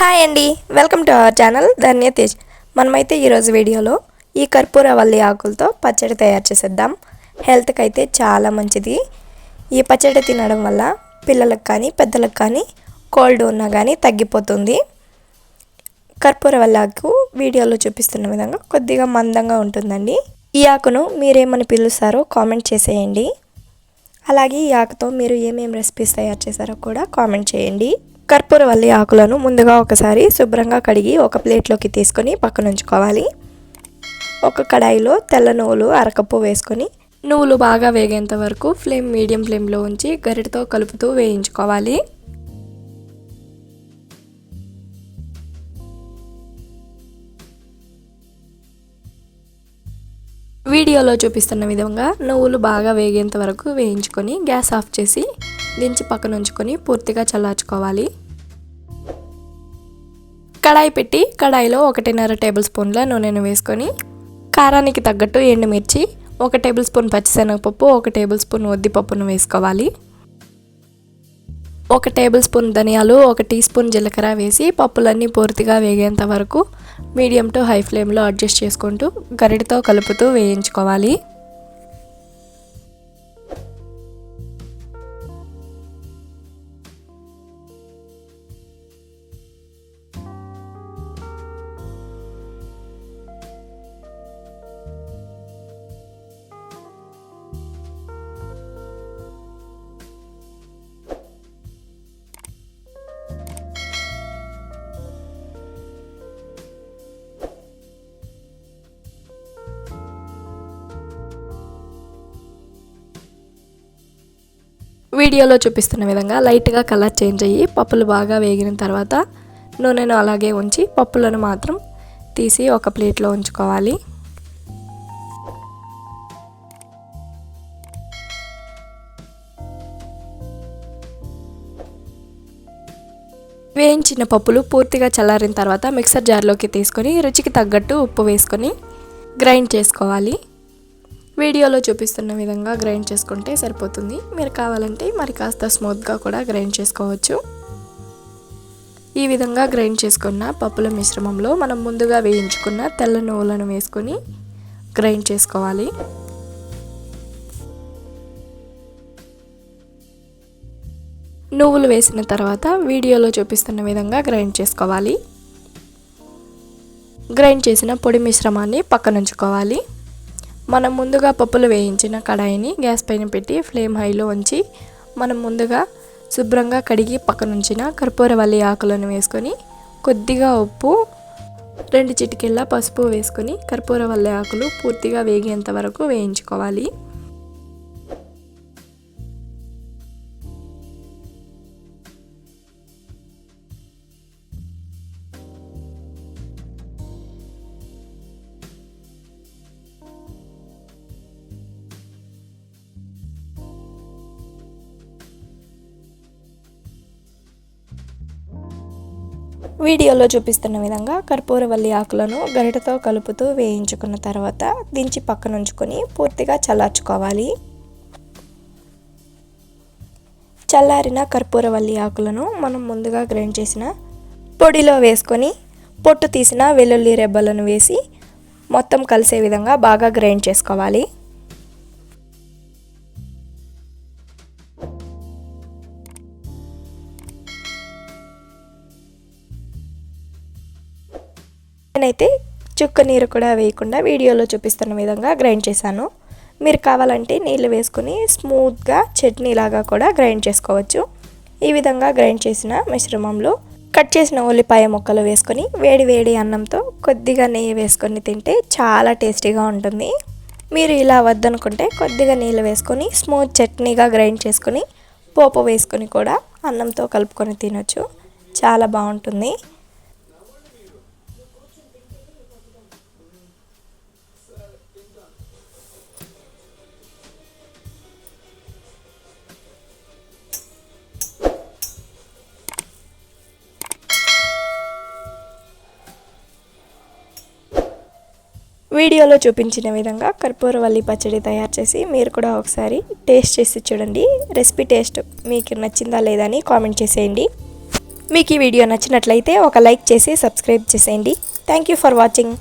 Hi అండి. Welcome to our channel Dhanya Tej. మనమైతే ఈరోజు వీడియోలో ఈ కర్పూర వల్లి ఆకులతో పచ్చడి తయారు చేసేద్దాం. హెల్త్కి అయితే చాలా మంచిది. ఈ పచ్చడి తినడం వల్ల పిల్లలకు కానీ పెద్దలకు కానీ కోల్డ్ ఉన్నా కానీ తగ్గిపోతుంది. కర్పూర వల్లి ఆకు వీడియోలో చూపిస్తున్న విధంగా కొద్దిగా మందంగా ఉంటుందండి. ఈ ఆకును మీరేమని పిలుస్తారో కామెంట్ చేసేయండి. అలాగే ఈ ఆకుతో మీరు ఏమేమి రెసిపీస్ తయారు చేశారో కూడా కామెంట్ చేయండి. కర్పూరవల్లి ఆకులను ముందుగా ఒకసారి శుభ్రంగా కడిగి ఒక ప్లేట్లోకి తీసుకొని పక్కన ఉంచుకోవాలి. ఒక కడాయిలో తెల్ల నువ్వులు అరకప్పు వేసుకొని నువ్వులు బాగా వేగేంత వరకు ఫ్లేమ్ మీడియం ఫ్లేమ్లో ఉంచి గరిటతో కలుపుతూ వేయించుకోవాలి. వీడియోలో చూపిస్తున్న విధంగా నువ్వులు బాగా వేగేంత వరకు వేయించుకొని గ్యాస్ ఆఫ్ చేసి దించి పక్కన ఉంచుకొని పూర్తిగా చల్లార్చుకోవాలి. కడాయి పెట్టి కడాయిలో ఒకటిన్నర టేబుల్ స్పూన్ల నూనెను వేసుకొని కారానికి తగ్గట్టు ఎండుమిర్చి ఒక టేబుల్ స్పూన్ పచ్చిశనగపప్పు ఒక టేబుల్ స్పూన్ ఉద్దిపప్పును వేసుకోవాలి. ఒక టేబుల్ స్పూన్ ధనియాలు ఒక టీ స్పూన్ జీలకర్ర వేసి పప్పులన్నీ పూర్తిగా వేగేంత వరకు మీడియం టు హై ఫ్లేమ్లో అడ్జస్ట్ చేసుకుంటూ గరిటతో కలుపుతూ వేయించుకోవాలి. వీడియోలో చూపిస్తున్న విధంగా లైట్గా కలర్ చేంజ్ అయ్యి పప్పులు బాగా వేగిన తర్వాత నూనెను అలాగే ఉంచి పప్పులను మాత్రం తీసి ఒక ప్లేట్లో ఉంచుకోవాలి. వేయించిన పప్పులు పూర్తిగా చల్లారిన తర్వాత మిక్సర్ జార్లోకి తీసుకొని రుచికి తగ్గట్టు ఉప్పు వేసుకొని గ్రైండ్ చేసుకోవాలి. వీడియోలో చూపిస్తున్న విధంగా గ్రైండ్ చేసుకుంటే సరిపోతుంది. మీరు కావాలంటే మరి కాస్త స్మూత్గా కూడా గ్రైండ్ చేసుకోవచ్చు. ఈ విధంగా గ్రైండ్ చేసుకున్న పప్పుల మిశ్రమంలో మనం ముందుగా వేయించుకున్న తెల్ల నువ్వులను వేసుకొని గ్రైండ్ చేసుకోవాలి. నువ్వులు వేసిన తర్వాత వీడియోలో చూపిస్తున్న విధంగా గ్రైండ్ చేసుకోవాలి. గ్రైండ్ చేసిన పొడి మిశ్రమాన్ని పక్కనుంచుకోవాలి. మనం ముందుగా పప్పులు వేయించిన కడాయిని గ్యాస్ పైన పెట్టి ఫ్లేమ్ హైలో ఉంచి మనం ముందుగా శుభ్రంగా కడిగి పక్కనుంచిన కర్పూరవల్లి ఆకులను వేసుకొని కొద్దిగా ఉప్పు రెండు చిటికెళ్ళ పసుపు వేసుకొని కర్పూరవల్లి ఆకులు పూర్తిగా వేగేంత వరకు వేయించుకోవాలి. వీడియోలో చూపిస్తున్న విధంగా కర్పూరవల్లి ఆకులను గరిటతో కలుపుతూ వేయించుకున్న తర్వాత దించి పక్కన ఉంచుకొని పూర్తిగా చల్లార్చుకోవాలి. చల్లారిన కర్పూరవల్లి ఆకులను మనం ముందుగా గ్రైండ్ చేసిన పొడిలో వేసుకొని పొట్టు తీసిన వెల్లుల్లి రెబ్బలను వేసి మొత్తం కలిసే విధంగా బాగా గ్రైండ్ చేసుకోవాలి. నేనైతే చుక్క నీరు కూడా వేయకుండా వీడియోలో చూపిస్తున్న విధంగా గ్రైండ్ చేశాను. మీరు కావాలంటే నీళ్ళు వేసుకుని స్మూత్గా చట్నీ లాగా కూడా గ్రైండ్ చేసుకోవచ్చు. ఈ విధంగా గ్రైండ్ చేసిన మిశ్రమంలో కట్ చేసిన ఉల్లిపాయ ముక్కలు వేసుకొని వేడి వేడి అన్నంతో కొద్దిగా నెయ్యి వేసుకొని తింటే చాలా టేస్టీగా ఉంటుంది. మీరు ఇలా వద్దనుకుంటే కొద్దిగా నీళ్ళు వేసుకొని స్మూత్ చట్నీగా గ్రైండ్ చేసుకొని పోపు వేసుకొని కూడా అన్నంతో కలుపుకొని తినొచ్చు. చాలా బాగుంటుంది. వీడియోలో చూపించిన విధంగా కర్పూరవల్లి పచ్చడి తయారు చేసి మీరు కూడా ఒకసారి టేస్ట్ చేసి చూడండి. రెసిపీ టేస్ట్ మీకు నచ్చిందా లేదా అని కామెంట్ చేసేయండి. మీకు ఈ వీడియో నచ్చినట్లయితే ఒక లైక్ చేసి సబ్స్క్రైబ్ చేసేయండి. Thank you for watching.